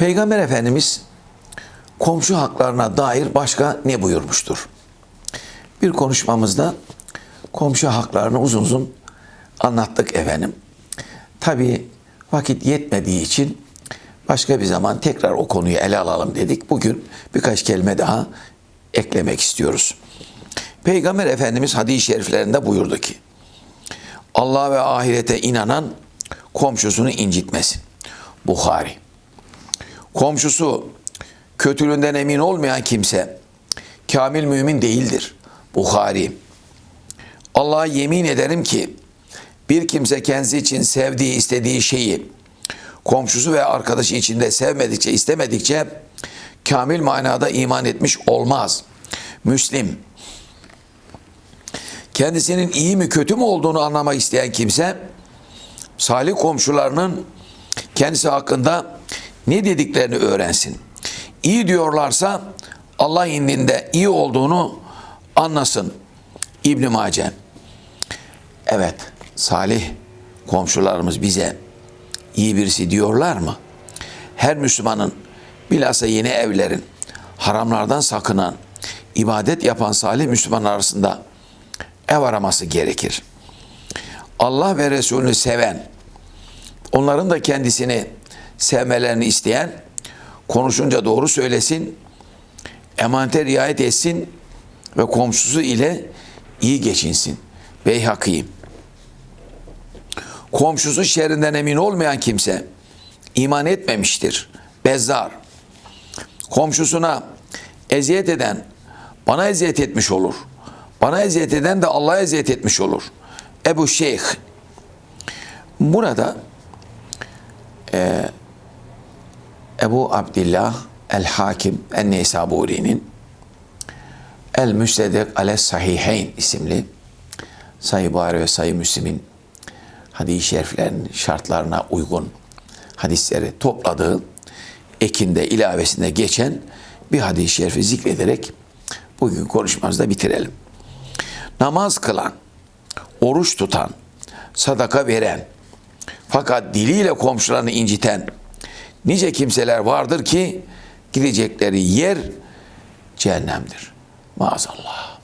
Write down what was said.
Peygamber Efendimiz komşu haklarına dair başka ne buyurmuştur? Bir konuşmamızda komşu haklarını uzun uzun anlattık efendim. Tabi vakit yetmediği için başka bir zaman tekrar o konuyu ele alalım dedik. Bugün birkaç kelime daha eklemek istiyoruz. Peygamber Efendimiz hadis-i şeriflerinde buyurdu ki Allah ve ahirete inanan komşusunu incitmesin. Bukhari. Komşusu kötülüğünden emin olmayan kimse kamil mümin değildir. Bukhari. Allah'a yemin ederim ki bir kimse kendisi için sevdiği, istediği şeyi komşusu ve arkadaşı içinde sevmedikçe, istemedikçe kamil manada iman etmiş olmaz. Müslim. Kendisinin iyi mi kötü mü olduğunu anlamak isteyen kimse salih komşularının kendisi hakkında ne dediklerini öğrensin. İyi diyorlarsa Allah indinde iyi olduğunu anlasın. İbn Mace. Evet, salih komşularımız bize iyi birisi diyorlar mı? Her Müslümanın bilhassa yeni evlerin haramlardan sakınan, ibadet yapan salih Müslüman arasında ev araması gerekir. Allah ve Resulünü seven, onların da kendisini sevmelerini isteyen, konuşunca doğru söylesin, emanete riayet etsin ve komşusu ile iyi geçinsin. Beyhaki. Komşusu şerrinden emin olmayan kimse iman etmemiştir. Bezzar. Komşusuna eziyet eden bana eziyet etmiş olur. Bana eziyet eden de Allah'a eziyet etmiş olur. Ebu Şeyh. Burada Ebu Abdillah El-Hakim El-Neysaburi'nin El-Müstedek Ale Sahiheyn isimli Sayı Buhari ve Sayı Müslim'in hadis-i şeriflerinin şartlarına uygun hadisleri topladığı ekinde ilavesinde geçen bir hadis-i şerifi zikrederek bugün konuşmamızda bitirelim. Namaz kılan, oruç tutan, sadaka veren, fakat diliyle komşularını inciten nice kimseler vardır ki gidecekleri yer cehennemdir. Maazallah.